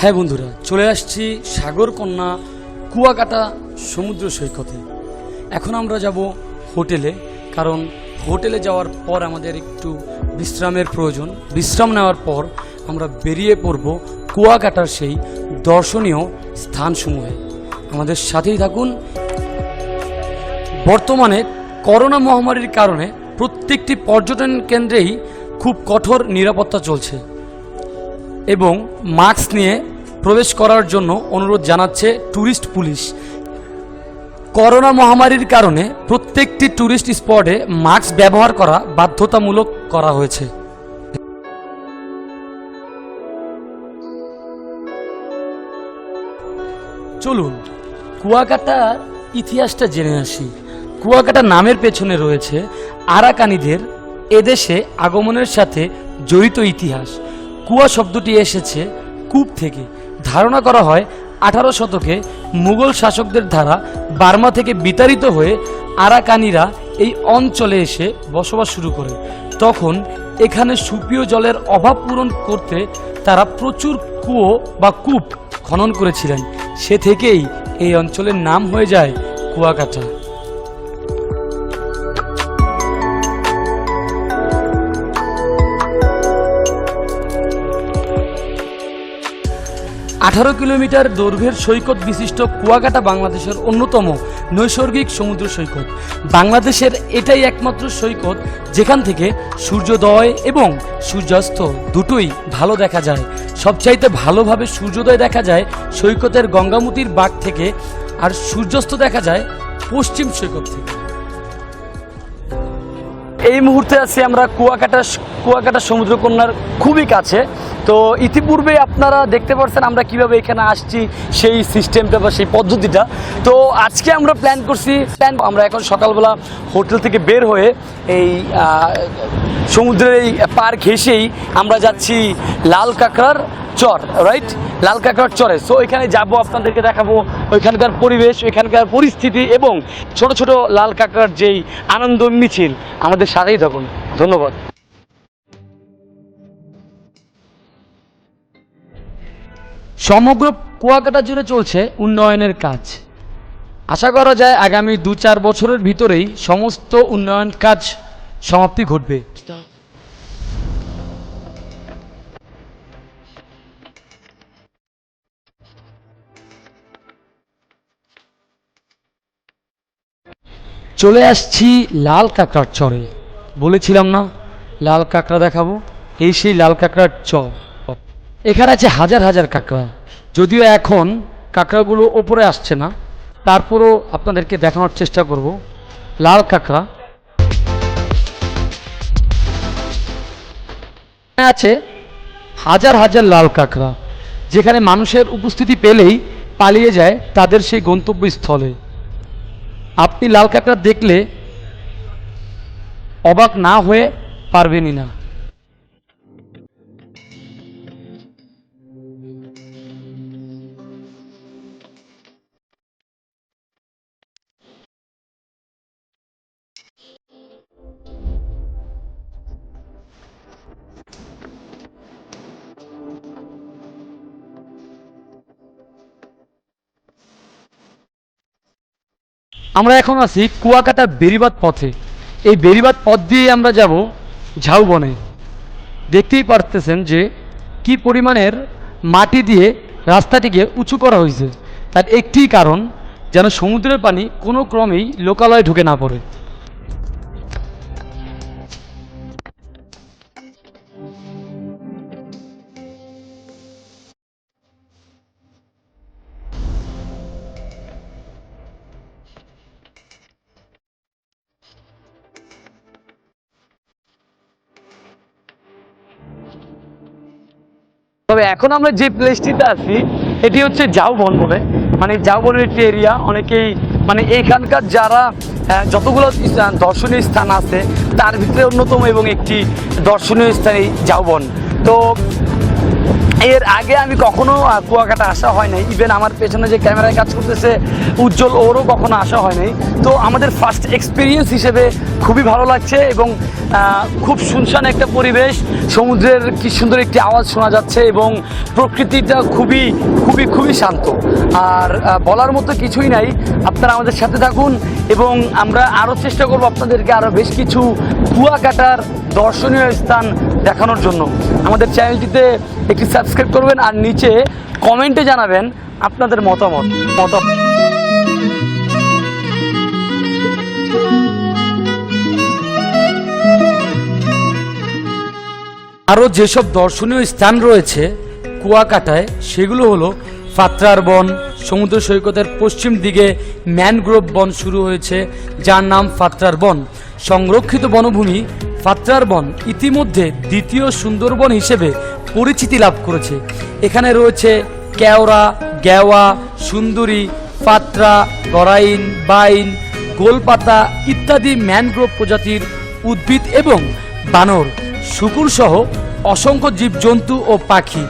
হ্যাঁ বন্ধুরা, চলে আসছি সাগরকন্যা কুয়াকাটা সমুদ্র সৈকতে। এখন আমরা যাব হোটেলে, কারণ হোটেলে যাওয়ার পর আমাদের একটু বিশ্রামের প্রয়োজন। বিশ্রাম নেওয়ার পর আমরা বেরিয়ে পড়ব কুয়াকাটার সেই দর্শনীয় স্থানসমূহে। আমাদের সাথেই থাকুন। বর্তমানে করোনা মহামারীর কারণে প্রত্যেকটি পর্যটন কেন্দ্রেই খুব কঠোর নিরাপত্তা চলছে। এবং মাস্ক নিয়ে প্রবেশ করার জন্য অনুরোধ জানাচ্ছে ট্যুরিস্ট পুলিশ। করোনা মহামারীর কারণে প্রত্যেকটি ট্যুরিস্ট স্পটে মাস্ক ব্যবহার করা বাধ্যতামূলক করা হয়েছে। চলুন, কুয়াকাটার ইতিহাসটা জেনে আসি। কুয়াকাটা নামের পেছনে রয়েছে আরাকানিদের এদেশে আগমনের সাথে জড়িত ইতিহাস। কুয়া শব্দটি এসেছে কূপ থেকে। ধারণা করা হয় আঠারো শতকে মুঘল শাসকদের দ্বারা বার্মা থেকে বিতাড়িত হয়ে আরাকানিরা এই অঞ্চলে এসে বসবাস শুরু করে। তখন এখানে সুপীয় জলের অভাব পূরণ করতে তারা প্রচুর কুয়ো বা কূপ খনন করেছিলেন। সে থেকেই এই অঞ্চলের নাম হয়ে যায় কুয়াকাটা। আঠারো কিলোমিটার দৈর্ঘ্যের সৈকত বিশিষ্ট কুয়াকাটা বাংলাদেশের অন্যতম নৈসর্গিক সমুদ্র সৈকত। বাংলাদেশের এটাই একমাত্র সৈকত যেখান থেকে সূর্যোদয় এবং সূর্যাস্ত দুটোই ভালো দেখা যায়। সবচাইতে ভালোভাবে সূর্যোদয় দেখা যায় সৈকতের গঙ্গামতির বাগ থেকে আর সূর্যাস্ত দেখা যায় পশ্চিম সৈকত থেকে। এই মুহূর্তে আছি আমরা কুয়াকাটা কুয়াকাটা সমুদ্রকন্যার খুবই কাছে। তো ইতিপূর্বে আপনারা দেখতে পাচ্ছেন আমরা কীভাবে এখানে আসছি, সেই সিস্টেমটা বা সেই পদ্ধতিটা। তো আজকে আমরা প্ল্যান করছি প্ল্যান আমরা এখন সকালবেলা হোটেল থেকে বের হয়ে এই সমুদ্রের এই পার ঘেসেই আমরা যাচ্ছি লাল কাঁকড়ার চর রাইট লাল কাঁকড়ার চরে। সো এখানে যাব, আপনাদেরকে দেখাবো ওইখানকার পরিবেশ, ওইখানকার পরিস্থিতি এবং ছোট ছোট লাল কাঁকড়ার যেই আনন্দ মিছিল আমাদের সাথেই থাকুন। ধন্যবাদ। সমগ্র কুয়াকাটা জুড়ে চলছে উন্নয়নের কাজ। আশা করা যায় আগামী দু চার বছরের ভিতরেই সমস্ত উন্নয়ন কাজ সমাপ্তি ঘটবে। চলে আসছি লাল কাঁকড়ার চরে। বলেছিলাম না, লাল কাঁকড়া দেখাবো। এই সেই লাল কাঁকড়ার চর এখানে আছে হাজার হাজার কাঁকড়া। যদিও এখন কাঁকড়াগুলো ওপরে আসছে না, তারপরও আপনাদেরকে দেখানোর চেষ্টা করব। লাল কাঁকড়া। আছে হাজার হাজার লাল কাঁকড়া, যেখানে মানুষের উপস্থিতি পেলেই পালিয়ে যায় তাদের সেই গন্তব্যস্থলে। আপনি লাল কাঁকড়া দেখলে অবাক না হয়ে পারবেনই না। আমরা এখন আছি কুয়াকাটা বেরিবাদ পথে। এই বেরিবাদ পথ দিয়ে আমরা যাব ঝাউবনে দেখতেই পারতেছেন যে কি পরিমাণের মাটি দিয়ে রাস্তাটিকে উঁচু করা হয়েছে। তার একটি কারণ, যেন সমুদ্রের পানি কোনো ক্রমেই লোকালয়ে ঢুকে না পড়ে। তবে এখন আমরা যে প্লেসটিতে আছি, এটি হচ্ছে ঝাউবন বলে মানে ঝাউবনের একটি এরিয়া অনেকেই মানে এইখানকার যারা যতগুলো দর্শনীয় স্থান আছে, তার ভিতরে অন্যতম এবং একটি দর্শনীয় স্থান এই ঝাউবন তো এর আগে আমি কখনো কুয়াকাটা আসা হয় নাই। ইভেন আমার পেছনে যে ক্যামেরায় কাজ করতেছে, উজ্জ্বল, ওরও কখনো আসা হয় নাই। তো আমাদের ফার্স্ট এক্সপিরিয়েন্স হিসেবে খুবই ভালো লাগছে এবং খুব শুনশান একটা পরিবেশ। সমুদ্রের কি সুন্দর একটি আওয়াজ শোনা যাচ্ছে এবং প্রকৃতিটা খুবই খুবই খুবই শান্ত। আর বলার মতো কিছুই নাই। আপনারা আমাদের সাথে থাকুন এবং আমরা আরও চেষ্টা করব আপনাদেরকে আরও বেশ কিছু কুয়াকাটার দর্শনীয় স্থান দেখানোর জন্য। আমাদের চ্যানেলটিতে একটি সাবস্ক্রাইব করবেন আর নিচে কমেন্টে জানাবেন আপনাদের মতামত মতামত। আরও যেসব দর্শনীয় স্থান রয়েছে কুয়াকাটায়, সেগুলো হলো ফাত্রার বন, সমুদ্র সৈকতের পশ্চিম দিকে ম্যানগ্রোভ বন শুরু হয়েছে, যার নাম ফাত্রার বন। সংরক্ষিত বনভূমি ফাত্রার বন ইতিমধ্যে দ্বিতীয় সুন্দরবন হিসেবে পরিচিতি লাভ করেছে। এখানে রয়েছে কেওড়া গেওয়া সুন্দরী, ফাত্রা, গরাইন, বাইন, গোলপাতা ইত্যাদি ম্যানগ্রোভ প্রজাতির উদ্ভিদ এবং বানর শুকুর সহ অসংখ্য জীবজন্তু ও পাখি।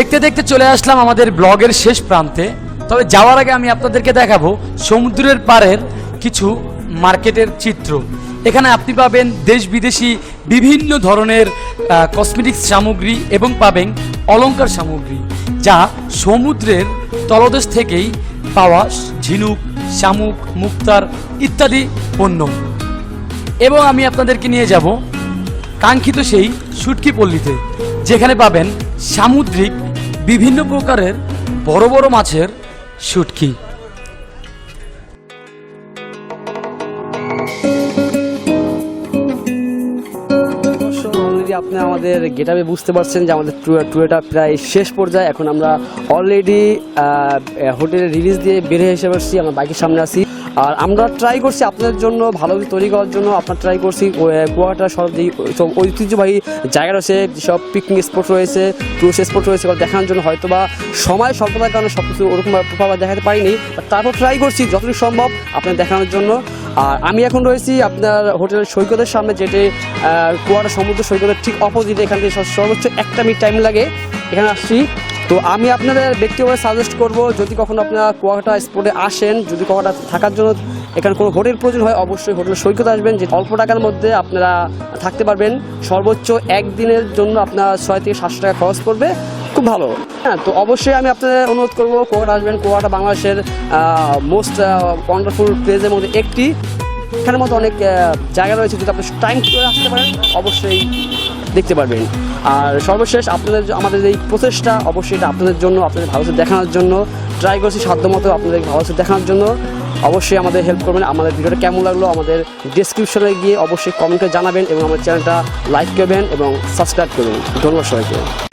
দেখতে দেখতে চলে আসলাম আমাদের ব্লগের শেষ প্রান্তে। তবে যাওয়ার আগে আমি আপনাদেরকে দেখাবো সমুদ্রের পাড়ের কিছু মার্কেটের চিত্র। এখানে আপনি পাবেন দেশ বিদেশি বিভিন্ন ধরনের কসমেটিক্স সামগ্রী এবং পাবেন অলঙ্কার সামগ্রী, যা সমুদ্রের তলদেশ থেকেই পাওয়া ঝিনুক, শামুক, মুক্তার ইত্যাদি পণ্য। এবং আমি আপনাদেরকে নিয়ে যাব কাঙ্ক্ষিত সেই শুটকি পল্লীতে, যেখানে পাবেন সামুদ্রিক বিভিন্ন প্রকারের বড় বড় মাছের শুটকি। আপনি আমাদের গেটাবে বুঝতে পারছেন যে আমাদের ট্যুরটা প্রায় শেষ পর্যায়ে। এখন আমরা অলরেডি হোটেলে রিলিজ দিয়ে বের হয়ে এসে পারছি আমরা বাইকের সামনে আছি। আর আমরা ট্রাই করছি আপনাদের জন্য, ভালো তৈরি করার জন্য, আপনার ট্রাই করছি কুয়াটা সব যে সব ঐতিহ্যবাহী জায়গা রয়েছে, যেসব পিকনিক স্পট রয়েছে টুরিস্ট স্পট রয়েছে দেখানোর জন্য হয়তো বা সময় স্বল্পতার কারণে সব কিছু ওরকমভাবে দেখাতে পারিনি তারপর ট্রাই করছি যতটুকু সম্ভব আপনাদের দেখানোর জন্য। আর আমি এখন রয়েছি আপনার হোটেলের সৈকতের সামনে, যেটি কুয়াটা সমুদ্র সৈকতের ঠিক অপোজিটে এখান থেকে সর্বোচ্চ একটা মিনিট টাইম লাগে। এখানে আসছি। তো আমি আপনাদের ব্যক্তিগত সাজেস্ট করব, যদি কখনো আপনারা কুয়াকাটা স্পটে আসেন, যদি কুয়াকাটা থাকার জন্য এখানে কোনো হোটেল প্রয়োজন হয়, অবশ্যই হোটেল সৈকত আসবেন, যে অল্প টাকার মধ্যে আপনারা থাকতে পারবেন। সর্বোচ্চ একদিনের জন্য আপনার ছয় থেকে সাতশো টাকা খরচ পড়বে। খুব ভালো। হ্যাঁ তো অবশ্যই আমি আপনাদের অনুরোধ করব, কুয়াকাটা আসবেন, কুয়াকাটা বাংলাদেশের মোস্ট ওয়ান্ডারফুল প্লেসের মধ্যে একটি। এখানের মতো অনেক জায়গা রয়েছে, যদি আপনি টাইম করে আসতে পারেন, অবশ্যই দেখতে পারবেন। আর সর্বশেষ আপনাদের আমাদের এই প্রচেষ্টা, অবশ্যই এটা আপনাদের জন্য, আপনাদের ভালোবাসা দেখানোর জন্য ট্রাই করছি সাধ্যমতো আপনাদের ভালোবাসা দেখানোর জন্য। অবশ্যই আমাদের হেল্প করবেন। আমাদের ভিডিওটা কেমন লাগল আমাদের ডিসক্রিপশনে গিয়ে অবশ্যই কমেন্টে জানাবেন এবং আমাদের চ্যানেলটা লাইক করবেন এবং সাবস্ক্রাইব করবেন। ধন্যবাদ সবাইকে।